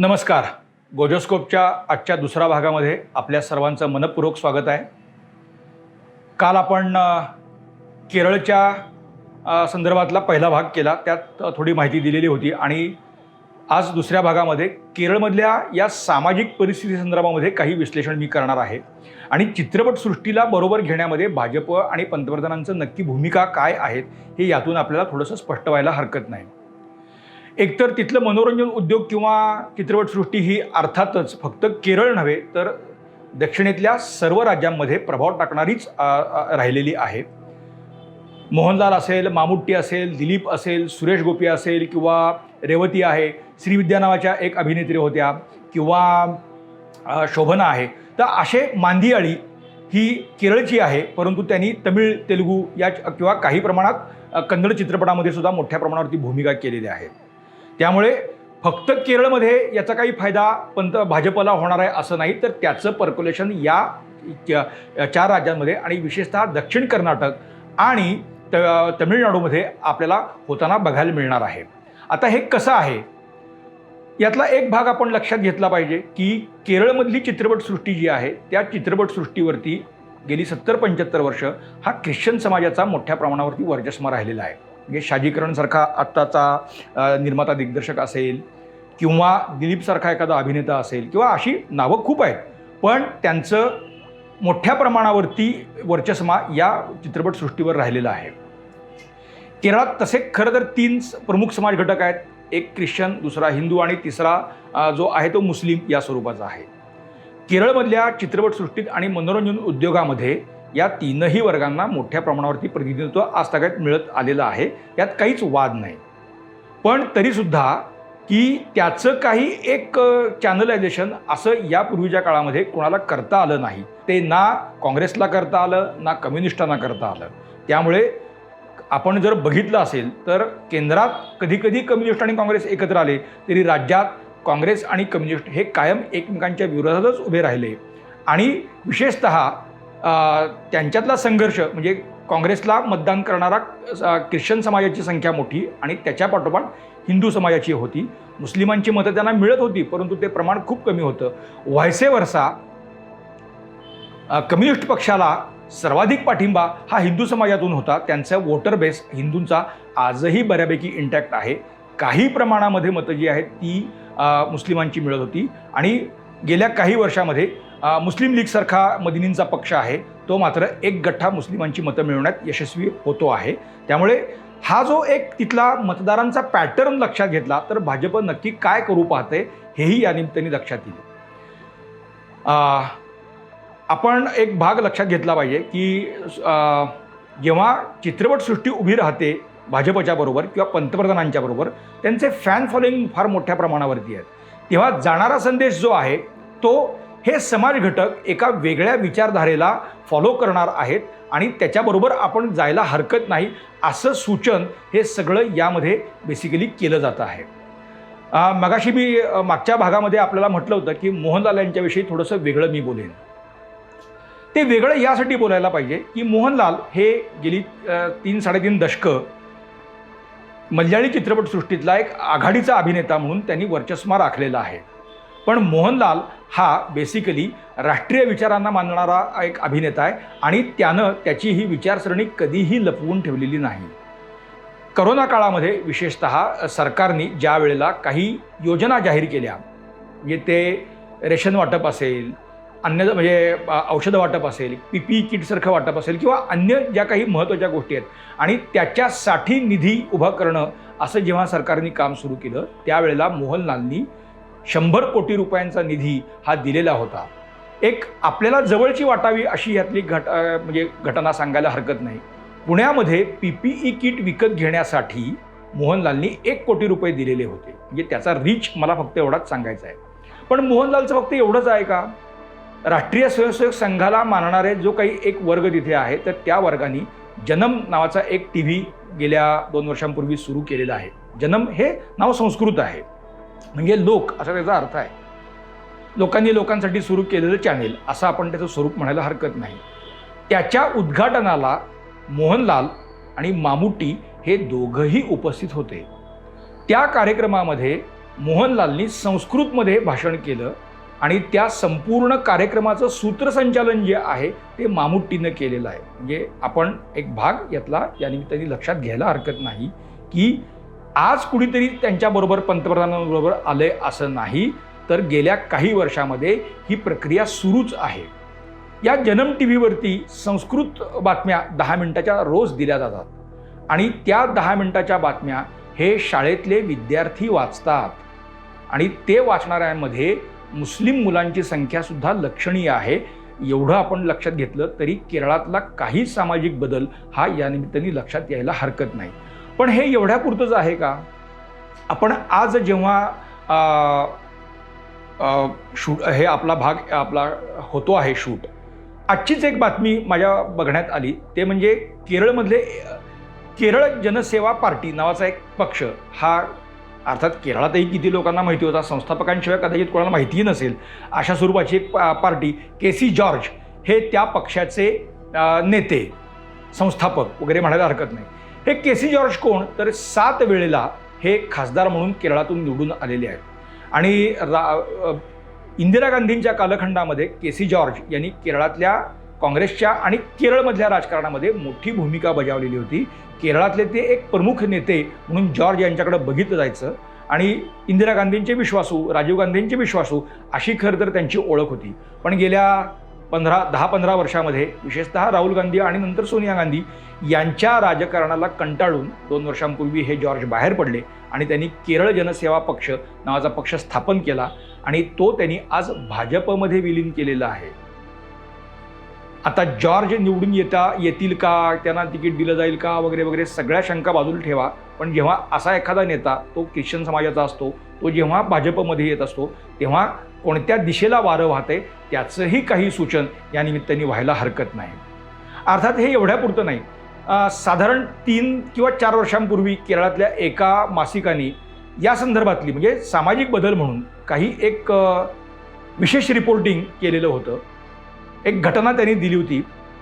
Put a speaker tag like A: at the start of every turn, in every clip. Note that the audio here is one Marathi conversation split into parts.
A: नमस्कार. गोजोस्कोपच्या आजच्या दुसऱ्या भागामध्ये आपल्या सर्वांचं मनपूर्वक स्वागत आहे. काल आपण केरळच्या संदर्भातला पहिला भाग केला. त्यात थोडी माहिती दिलेली होती आणि आज दुसऱ्या भागामध्ये केरळमधल्या या सामाजिक परिस्थिती संदर्भामध्ये काही विश्लेषण मी करणार आहे. आणि चित्रपटसृष्टीला बरोबर घेण्यामध्ये भाजप आणि पंतप्रधानांचं नक्की भूमिका काय आहेत हे यातून आपल्याला थोडंसं स्पष्ट व्हायला हरकत नाही. एकतर तिथलं मनोरंजन उद्योग किंवा चित्रपटसृष्टी ही अर्थातच फक्त केरळ नव्हे तर दक्षिणेतल्या सर्व राज्यांमध्ये प्रभाव टाकणारीच राहिलेली आहे. मोहनलाल असेल मामुट्टी असेल दिलीप असेल सुरेश गोपी असेल किंवा रेवती आहे श्रीविद्या नावाच्या एक अभिनेत्री होत्या किंवा शोभना आहे तर असे मांदियाळी ही केरळची आहे परंतु त्यांनी तमिळ तेलुगू या किंवा काही प्रमाणात कन्नड चित्रपटामध्ये सुद्धा मोठ्या प्रमाणावरती भूमिका केलेली आहे. त्यामुळे फक्त केरळमध्ये याचा काही फायदा पंत भाजपला होणार आहे असं नाही तर त्याचं पर्क्युलेशन या चार राज्यांमध्ये आणि विशेषतः दक्षिण कर्नाटक आणि त तमिळनाडूमध्ये आपल्याला होताना बघायला मिळणार आहे. आता हे कसं आहे? यातला एक भाग आपण लक्षात घेतला पाहिजे की केरळमधली चित्रपटसृष्टी जी आहे त्या चित्रपटसृष्टीवरती गेली सत्तर पंच्याहत्तर वर्ष हा ख्रिश्चन समाजाचा मोठ्या प्रमाणावरती वर्चस्व राहिलेला आहे. म्हणजे शाजीकरणसारखा आत्ताचा निर्माता दिग्दर्शक असेल किंवा दिलीपसारखा एखादा अभिनेता असेल किंवा अशी नावं खूप आहेत. पण त्यांचं मोठ्या प्रमाणावरती वर्चस्मा या चित्रपटसृष्टीवर राहिलेलं आहे. केरळात तसे खरं तर तीन प्रमुख समाज घटक आहेत. एक ख्रिश्चन दुसरा हिंदू आणि तिसरा जो आहे तो मुस्लिम या स्वरूपाचा आहे. केरळमधल्या चित्रपटसृष्टीत आणि मनोरंजन उद्योगामध्ये या तीनही वर्गांना मोठ्या प्रमाणावरती प्रतिनिधित्व आज मिळत आलेलं आहे. यात काहीच वाद नाही. पण तरीसुद्धा की त्याचं काही एक चॅनलायझेशन असं यापूर्वीच्या काळामध्ये कोणाला करता आलं नाही. ते ना काँग्रेसला करता आलं ना कम्युनिस्टांना करता आलं. त्यामुळे आपण जर बघितलं असेल तर केंद्रात कधीकधी कम्युनिस्ट आणि काँग्रेस एकत्र आले तरी राज्यात काँग्रेस आणि कम्युनिस्ट हे कायम एकमेकांच्या विरोधातच उभे राहिले. आणि विशेषत त्यांच्यातला संघर्ष म्हणजे काँग्रेसला मतदान करणारा ख्रिश्चन समाजाची संख्या मोठी आणि त्याच्या पाठोपाठ हिंदू समाजाची होती. मुस्लिमांची मतं त्यांना मिळत होती परंतु ते प्रमाण खूप कमी होतं. व्हायसे वर्षा कम्युनिस्ट पक्षाला सर्वाधिक पाठिंबा हा हिंदू समाजातून होता. त्यांचा वोटर बेस हिंदूंचा आजही बऱ्यापैकी इंटॅक्ट आहे. काही प्रमाणामध्ये मतं जी आहेत ती मुस्लिमांची मिळत होती. आणि गेल्या काही वर्षामध्ये मुस्लिम लीगसारखा मदिनींचा पक्ष आहे. तो मात्र एक गठ्ठा मुस्लिमांची मतं मिळवण्यात यशस्वी होतो आहे. त्यामुळे हा जो एक तिथला मतदारांचा पॅटर्न लक्षात घेतला तर भाजप नक्की काय करू पाहते हेही या निमित्ताने लक्षात येईल. आपण एक भाग लक्षात घेतला पाहिजे की जेव्हा चित्रपटसृष्टी उभी राहते भाजपच्या बरोबर किंवा पंतप्रधानांच्या बरोबर त्यांचे फॅन फॉलोईंग फार मोठ्या प्रमाणावरती आहेत. तेव्हा जाणारा संदेश जो आहे तो हे समाज घटक एका वेगळ्या विचारधारेला फॉलो करणार आहेत आणि त्याच्याबरोबर आपण जायला हरकत नाही असं सूचन हे सगळं यामध्ये बेसिकली केलं जातं आहे. मगाशी मी मागच्या भागामध्ये आपल्याला म्हटलं होतं की मोहनलाल यांच्याविषयी थोडंसं वेगळं मी बोलेन. ते वेगळं यासाठी बोलायला पाहिजे की मोहनलाल हे गेली तीन साडेतीन दशकं मल्याळी चित्रपटसृष्टीतला एक आघाडीचा अभिनेता म्हणून त्यांनी वर्चस्व राखलेला आहे. पण मोहनलाल हा बेसिकली राष्ट्रीय विचारांना मानणारा एक अभिनेता आहे आणि त्यानं त्याची ही विचारसरणी कधीही लपवून ठेवलेली नाही. करोना काळामध्ये विशेषत सरकारने ज्या वेळेला काही योजना जाहीर केल्या म्हणजे ते रेशन वाटप असेल अन्य म्हणजे औषधं वाटप असेल पी पी किटसारखं वाटप असेल किंवा अन्य ज्या काही महत्त्वाच्या गोष्टी आहेत आणि त्याच्यासाठी निधी उभा करणं असं जेव्हा सरकारने काम सुरू केलं त्यावेळेला मोहनलालनी शंभर कोटी रुपयांचा निधी हा दिलेला होता. एक आपल्याला जवळची वाटावी अशी यातली घट म्हणजे घटना सांगायला हरकत नाही. पुण्यामध्ये पी पी ई किट विकत घेण्यासाठी मोहनलालनी एक कोटी रुपये दिलेले होते. म्हणजे त्याचा रीच मला फक्त एवढाच सांगायचा आहे. पण मोहनलालचं फक्त एवढंच आहे का? राष्ट्रीय स्वयंसेवक संघाला मानणारे जो काही एक वर्ग तिथे आहे तर त्या वर्गाने जनम नावाचा एक टी व्ही गेल्या दोन वर्षांपूर्वी सुरू केलेला आहे. जनम हे नाव संस्कृत आहे. म्हणजे लोक असा त्याचा अर्थ आहे. लोकांनी लोकांसाठी सुरू केलेलं चॅनेल असं आपण त्याचं स्वरूप म्हणायला हरकत नाही. त्याच्या उद्घाटनाला मोहनलाल आणि मामुटी हे दोघंही उपस्थित होते. त्या कार्यक्रमामध्ये मोहनलालनी संस्कृतमध्ये भाषण केलं आणि त्या संपूर्ण कार्यक्रमाचं सूत्रसंचालन जे आहे ते मामुट्टीनं केलेलं आहे. म्हणजे आपण एक भाग यातला या निमित्ताने लक्षात घ्यायला हरकत नाही की आज कुणीतरी त्यांच्याबरोबर पंतप्रधानांबरोबर आले असं नाही तर गेल्या काही वर्षामध्ये ही प्रक्रिया सुरूच आहे. या जनम टी व्हीवरती संस्कृत बातम्या दहा मिनिटाच्या रोज दिल्या जातात आणि त्या दहा मिनिटाच्या बातम्या हे शाळेतले विद्यार्थी वाचतात. आणि ते वाचणाऱ्यांमध्ये मुस्लिम मुलांची संख्यासुद्धा लक्षणीय आहे. एवढं आपण लक्षात घेतलं तरी केरळातला काही सामाजिक बदल हा यानिमित्ताने लक्षात यायला हरकत नाही. पण हे एवढ्यापुरतंच आहे का? आपण आज जेव्हा शूट हे आपला भाग आपला होतो आहे शूट आजचीच एक बातमी माझ्या बघण्यात आली. ते म्हणजे केरळमधले केरळ जनसेवा पार्टी नावाचा एक पक्ष हा अर्थात केरळातही किती लोकांना माहिती होता संस्थापकांशिवाय कदाचित कोणाला माहितीही नसेल अशा स्वरूपाची एक पार्टी के सी जॉर्ज हे त्या पक्षाचे नेते संस्थापक वगैरे म्हणायला हरकत नाही. हे के सी जॉर्ज कोण? तर सात वेळेला हे खासदार म्हणून केरळातून निवडून आलेले आहेत. आणि रा इंदिरा गांधींच्या कालखंडामध्ये के सी जॉर्ज यांनी केरळातल्या काँग्रेसच्या आणि केरळमधल्या राजकारणामध्ये मोठी भूमिका बजावलेली होती. केरळातले ते एक प्रमुख नेते म्हणून जॉर्ज यांच्याकडे बघितलं जायचं. आणि इंदिरा गांधींचे विश्वासू राजीव गांधींचे विश्वासू अशी खरं तर त्यांची ओळख होती. पण गेल्या पंधरा दहा पंधरा वर्षामध्ये विशेषतः राहुल गांधी आणि नंतर सोनिया गांधी यांच्या राजकारणाला कंटाळून दोन वर्षांपूर्वी हे जॉर्ज बाहेर पडले आणि त्यांनी केरळ जनसेवा पक्ष नावाचा पक्ष स्थापन केला आणि तो त्यांनी आज भाजपमध्ये विलीन केलेला आहे. आता जॉर्ज निवडून येता येतील का? त्यांना तिकीट दिलं जाईल का? वगैरे वगैरे सगळ्या शंका बाजूला ठेवा. पण जेव्हा असा एखादा नेता तो ख्रिश्चन समाजाचा असतो तो जेव्हा भाजपमध्ये येत असतो तेव्हा कोणत्या दिशेला वारं वाहते त्याचंही काही सूचन या निमित्ताने व्हायला हरकत नाही. अर्थात हे एवढ्यापुरतं नाही. साधारण तीन किंवा चार वर्षांपूर्वी केरळातल्या एका मासिकाने या संदर्भातली म्हणजे सामाजिक बदल म्हणून काही एक विशेष रिपोर्टिंग केलेलं होतं. एक घटना त्यांनी दिली होती.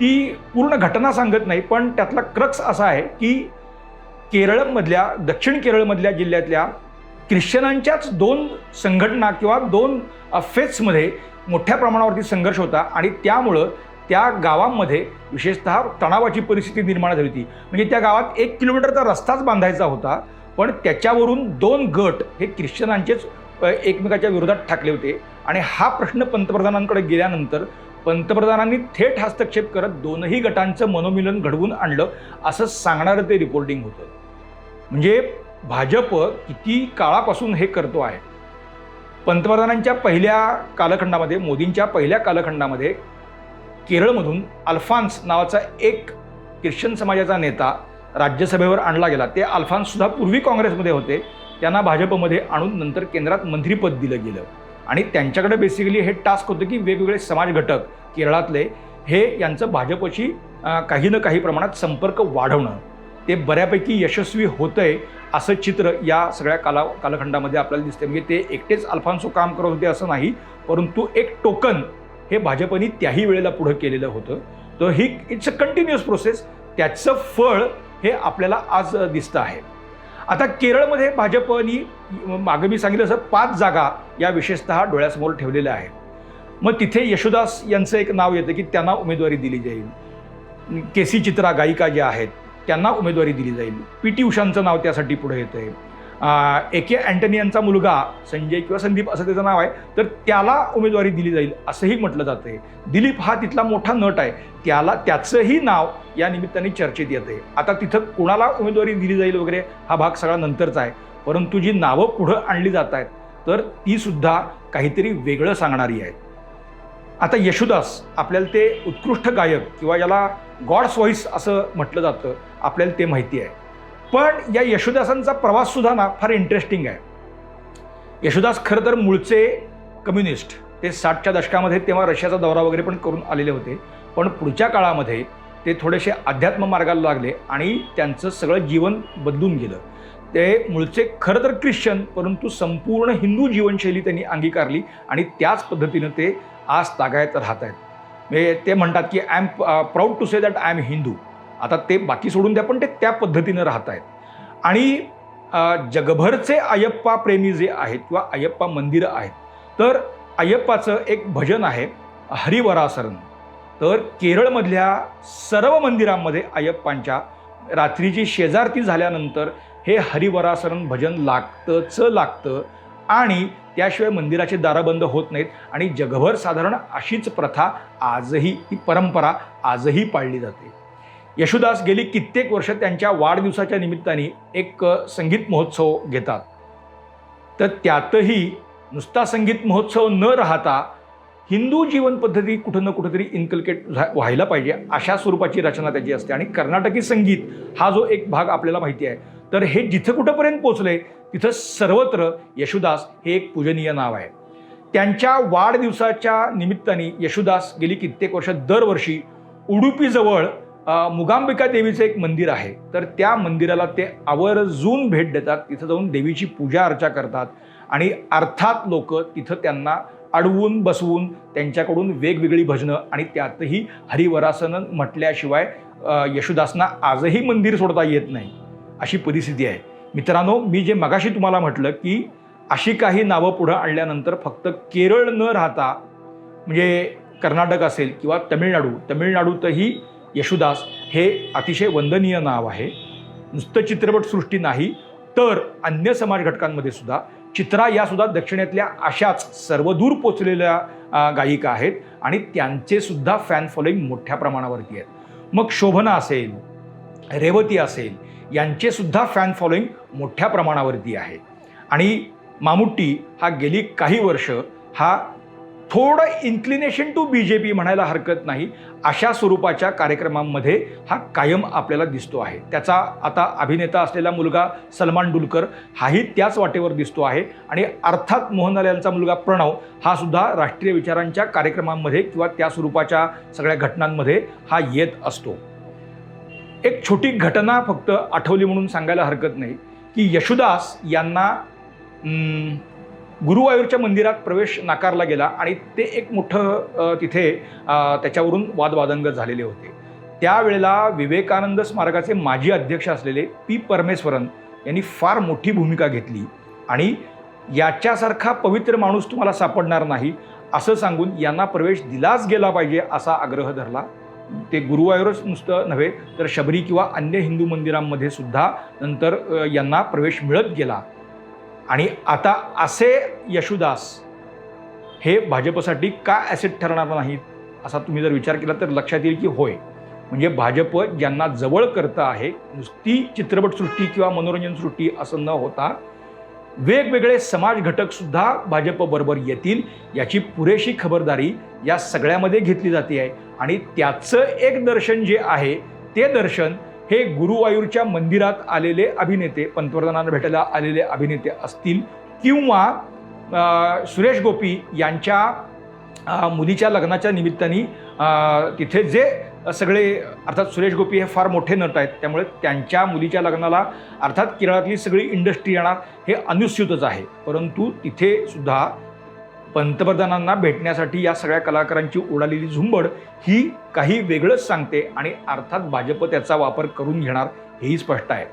A: ती पूर्ण घटना सांगत नाही पण त्यातला क्रक्स असा आहे की केरळमधल्या दक्षिण केरळमधल्या जिल्ह्यातल्या ख्रिश्चनांच्याच दोन संघटना किंवा दोन फेथ्समध्ये मोठ्या प्रमाणावरती संघर्ष होता. आणि त्यामुळं त्या गावांमध्ये विशेषतः तणावाची परिस्थिती निर्माण झाली होती. म्हणजे त्या गावात एक किलोमीटरचा रस्ताच बांधायचा होता. पण त्याच्यावरून दोन गट हे ख्रिश्चनांचेच एकमेकाच्या विरोधात ठाकले होते. आणि हा प्रश्न पंतप्रधानांकडे गेल्यानंतर पंतप्रधानांनी थेट हस्तक्षेप करत दोनही गटांचं मनोमिलन घडवून आणलं असं सांगणारं ते रिपोर्टिंग होतं. म्हणजे भाजप किती काळापासून हे करतो आहे? पंतप्रधानांच्या पहिल्या कालखंडामध्ये मोदींच्या पहिल्या कालखंडामध्ये केरळमधून अल्फान्स नावाचा एक ख्रिश्चन समाजाचा नेता राज्यसभेवर आणला गेला. ते अल्फान्ससुद्धा पूर्वी काँग्रेसमध्ये होते. त्यांना भाजपमध्ये आणून नंतर केंद्रात मंत्रीपद दिलं गेलं. आणि त्यांच्याकडे बेसिकली हे टास्क होतं की वेगवेगळे समाज घटक केरळातले हे यांचं भाजपशी काही ना काही प्रमाणात संपर्क वाढवणं. ते बऱ्यापैकी यशस्वी होतं आहे असं चित्र या सगळ्या काला कालखंडामध्ये आपल्याला दिसते म्हणजे ते एकटेच अल्फान्सो काम करत होते असं नाही परंतु एक टोकन हे भाजपनी त्याही वेळेला पुढं केलेलं होतं. तर ही इट्स अ कंटिन्युअस प्रोसेस त्याचं फळ हे आपल्याला आज दिसतं आहे. आता केरळमध्ये भाजपनी मागं मी सांगितलं असं पाच जागा या विशेषतः डोळ्यासमोर ठेवलेल्या आहेत. मग तिथे यशोदास यांचं एक नाव येतं की त्यांना उमेदवारी दिली जाईल. के सी चित्रा गायिका ज्या आहेत त्यांना उमेदवारी दिली जाईल. पी टी उषांचं नाव त्यासाठी पुढे येतं आहे ए के अँटनी यांचा मुलगा संजय किंवा संदीप असं त्याचं नाव आहे तर त्याला उमेदवारी दिली जाईल असंही म्हटलं जातं आहे दिलीप हा तिथला मोठा नट आहे. त्याला त्याचंही नाव या निमित्ताने चर्चेत येतं आहे आता तिथं कुणाला उमेदवारी दिली जाईल वगैरे हा भाग सगळा नंतरचा आहे. परंतु जी नावं पुढं आणली जात आहेत तर तीसुद्धा काहीतरी वेगळं सांगणारी आहेत. आता यशुदास आपल्याला ते उत्कृष्ट गायक किंवा याला गॉड्स व्हॉइस असं म्हटलं जातं. आपल्याला ते माहिती आहे. पण या यशोदासांचा प्रवाससुद्धा ना फार इंटरेस्टिंग आहे. यशोदास खरं तर मूळचे कम्युनिस्ट ते साठच्या दशकामध्ये तेव्हा रशियाचा दौरा वगैरे पण करून आलेले होते. पण पुढच्या काळामध्ये ते थोडेसे अध्यात्म मार्गाला लागले आणि त्यांचं सगळं जीवन बदलून गेलं. ते मूळचे खरं तर ख्रिश्चन परंतु संपूर्ण हिंदू जीवनशैली त्यांनी अंगीकारली आणि त्याच पद्धतीनं ते आज तागायत राहत आहेत म्हणजे ते म्हणतात की I am proud to say that I am Hindu आता ते बाकी सोडून द्या पण ते त्या पद्धतीनं राहत आहेत. आणि uh, जगभरचे अयप्पा प्रेमी जे आहेत किंवा अयप्पा मंदिरं आहेत तर अयप्पाचं एक भजन आहे हरिवरासरण. तर केरळमधल्या सर्व मंदिरांमध्ये अयप्पांच्या रात्रीची शेजारती झाल्यानंतर हे हरिवरासरण भजन लागतंच लागतं. आणि त्याशिवाय मंदिराचे दारं बंद होत नाहीत. आणि जगभर साधारण अशीच प्रथा आजही ही परंपरा आजही पाळली जाते. यशुदास गेली कित्येक वर्ष त्यांच्या वाढदिवसाच्या निमित्ताने एक संगीत महोत्सव घेतात. तर त्यातही नुसता संगीत महोत्सव न राहता हिंदू जीवन पद्धती कुठं ना कुठंतरी इन्कल्केट व्हायला पाहिजे अशा स्वरूपाची रचना त्याची असते. आणि कर्नाटकी संगीत हा जो एक भाग आपल्याला माहिती आहे तर हे जिथं कुठंपर्यंत पोचले तिथं सर्वत्र यशुदास हे एक पूजनीय नाव आहे. त्यांच्या वाढदिवसाच्या निमित्ताने यशुदास गेली कित्येक वर्ष दरवर्षी उडुपीजवळ मुगांबिका देवीचं एक मंदिर आहे. तर त्या मंदिराला ते आवर्जून भेट देतात. तिथं जाऊन देवीची पूजा अर्चा करतात आणि अर्थात लोक तिथं त्यांना अडवून बसवून त्यांच्याकडून वेगवेगळी भजनं आणि त्यातही हरिवरासनं म्हटल्याशिवाय यशुदासना आजही मंदिर सोडता येत नाही. अशी परिस्थिती आहे. मित्रांनो मी जे मगाशी तुम्हाला म्हटलं की अशी काही नावं पुढं आणल्यानंतर फक्त केरळ न राहता म्हणजे कर्नाटक असेल किंवा तमिळनाडू तमिळनाडूतही यशुदास हे अतिशय वंदनीय नाव आहे. नुसतं चित्रपटसृष्टी नाही तर अन्य समाज घटकांमध्ये सुद्धा चित्रा यासुद्धा दक्षिणेतल्या अशाच सर्वदूर पोचलेल्या गायिका आहेत आणि त्यांचे सुद्धा फॅन फॉलोईंग मोठ्या प्रमाणावरती आहेत. मग शोभना असेल रेवती असेल यांचे सुद्धा फॅन फॉलोईंग मोठ्या प्रमाणावरती आहे. आणि मामुट्टी हा गेली काही वर्ष हा थोडं inclination to B J P म्हणायला हरकत नाही अशा स्वरूपाच्या कार्यक्रमांमध्ये हा कायम आपल्याला दिसतो आहे. त्याचा आता अभिनेता असलेला मुलगा सलमान डुलकर हाही त्याच वाटेवर दिसतो आहे. आणि अर्थात मोहनलाल यांचा मुलगा प्रणव हा सुद्धा राष्ट्रीय विचारांच्या कार्यक्रमांमध्ये किंवा त्या स्वरूपाच्या सगळ्या घटनांमध्ये हा येत असतो. एक छोटी घटना फक्त आठवली म्हणून सांगायला हरकत नाही की यशुदास यांना गुरुवायूरच्या मंदिरात प्रवेश नाकारला गेला आणि ते एक मोठं तिथे त्याच्यावरून वादवादंग झालेले होते. त्यावेळेला विवेकानंद स्मारकाचे माजी अध्यक्ष असलेले पी परमेश्वरन यांनी फार मोठी भूमिका घेतली आणि याच्यासारखा पवित्र माणूस तुम्हाला सापडणार नाही असं सांगून यांना प्रवेश दिलाच गेला पाहिजे असा आग्रह धरला. ते गुरुवायूरच नुसतं नव्हे तर शबरी किंवा अन्य हिंदू मंदिरांमध्ये सुद्धा नंतर यांना प्रवेश मिळत गेला. आणि आता असे यशुदास हे भाजपसाठी का ॲसेट ठरणार नाहीत असा तुम्ही जर विचार केला तर लक्षात येईल की होय. म्हणजे भाजप ज्यांना जवळ करतं आहे नुसती चित्रपटसृष्टी किंवा मनोरंजनसृष्टी असं न होता वेगवेगळे समाज घटक सुद्धा भाजपबरोबर येतील याची पुरेशी खबरदारी या सगळ्यामध्ये घेतली जाते आहे. आणि त्याचं एक दर्शन जे आहे ते दर्शन हे गुरुवायूरच्या मंदिरात आलेले अभिनेते पंतप्रधानांना भेटायला आलेले अभिनेते असतील किंवा सुरेश गोपी यांच्या मुलीच्या लग्नाच्या निमित्ताने तिथे जे सगळे अर्थात सुरेश गोपी हे फार मोठे नट आहेत. त्यामुळे त्यांच्या मुलीच्या लग्नाला अर्थात केरळातली सगळी इंडस्ट्री येणार हे अनुस्यूतच आहे. परंतु तिथे सुद्धा पंतप्रधानांना भेटण्यासाठी या सगळ्या कलाकारांची उडालेली झुंबड ही काही वेगळंच सांगते आणि अर्थात भाजप त्याचा वापर करून घेणार हेही स्पष्ट आहे.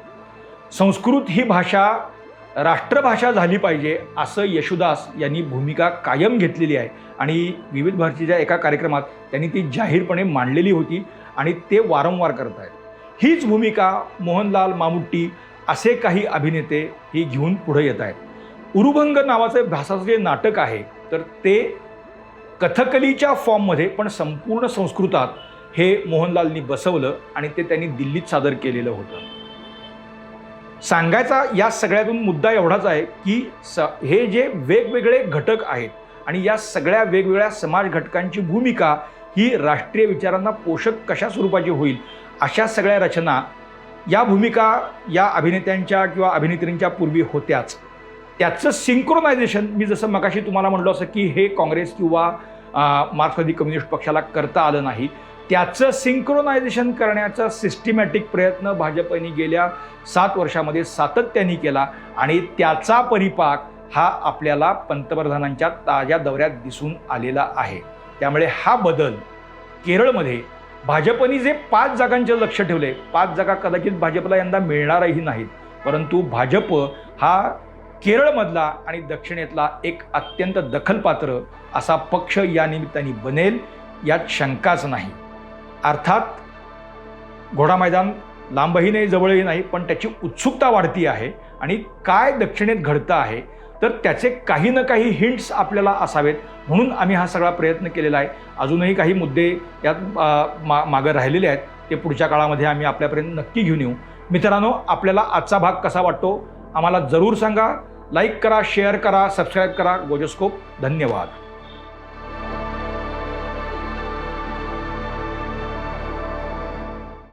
A: संस्कृत ही भाषा राष्ट्रभाषा झाली पाहिजे असं यशुदास यांनी भूमिका कायम घेतलेली आहे. आणि विविध भारतीच्या एका कार्यक्रमात त्यांनी ती जाहीरपणे मांडलेली होती आणि ते वारंवार करत आहेत. हीच भूमिका मोहनलाल मामुट्टी असे काही अभिनेते ही घेऊन पुढे येत आहेत. उरुभंग नावाचं भासाचं जे नाटक आहे तर ते कथकलीच्या फॉर्ममध्ये पण संपूर्ण संस्कृतात हे मोहनलालनी बसवलं आणि ते त्यांनी दिल्लीत सादर केलेलं होतं. सांगायचा या सगळ्यातून मुद्दा एवढाच आहे की स हे जे वेगवेगळे घटक आहेत आणि या सगळ्या वेगवेगळ्या समाज घटकांची भूमिका ही राष्ट्रीय विचारांना पोषक कशा स्वरूपाची होईल अशा सगळ्या रचना या भूमिका या अभिनेत्यांच्या किंवा अभिनेत्रींच्या पूर्वी होत्याच. त्याचं सिंक्रोनायझेशन मी जसं मगाशी तुम्हाला म्हटलं असं की हे काँग्रेस किंवा मार्क्सवादी कम्युनिस्ट पक्षाला करता आलं नाही. त्याचं सिंक्रोनायझेशन करण्याचा सिस्टमॅटिक प्रयत्न भाजपने गेल्या सात वर्षामध्ये सातत्याने केला आणि त्याचा परिपाक हा आपल्याला पंतप्रधानांच्या ताज्या दौऱ्यात दिसून आलेला आहे. त्यामुळे हा बदल केरळमध्ये भाजपने जे पाच जागांचे लक्ष ठेवले पाच जागा कदाचित भाजपला यंदा मिळणारही नाहीत परंतु भाजप हा केरळमधला आणि दक्षिणेतला एक अत्यंत दखलपात्र असा पक्ष या निमित्ताने बनेल यात शंकाच नाही. अर्थात घोडा मैदान लांबही नाही जवळही नाही पण त्याची उत्सुकता वाढती आहे आणि काय दक्षिणेत घडतं आहे तर त्याचे काही ना काही हिंट्स आपल्याला असावेत. म्हणून आम्ही हा सगळा प्रयत्न केलेला आहे. अजूनही काही मुद्दे यात मा मागं राहिलेले आहेत ते पुढच्या काळामध्ये आम्ही आपल्यापर्यंत नक्की घेऊन येऊ. मित्रांनो आपल्याला आजचा भाग कसा वाटतो आम्हाला जरूर सांगा. लाईक करा शेअर करा सबस्क्राईब करा. गोजोस्कोप धन्यवाद.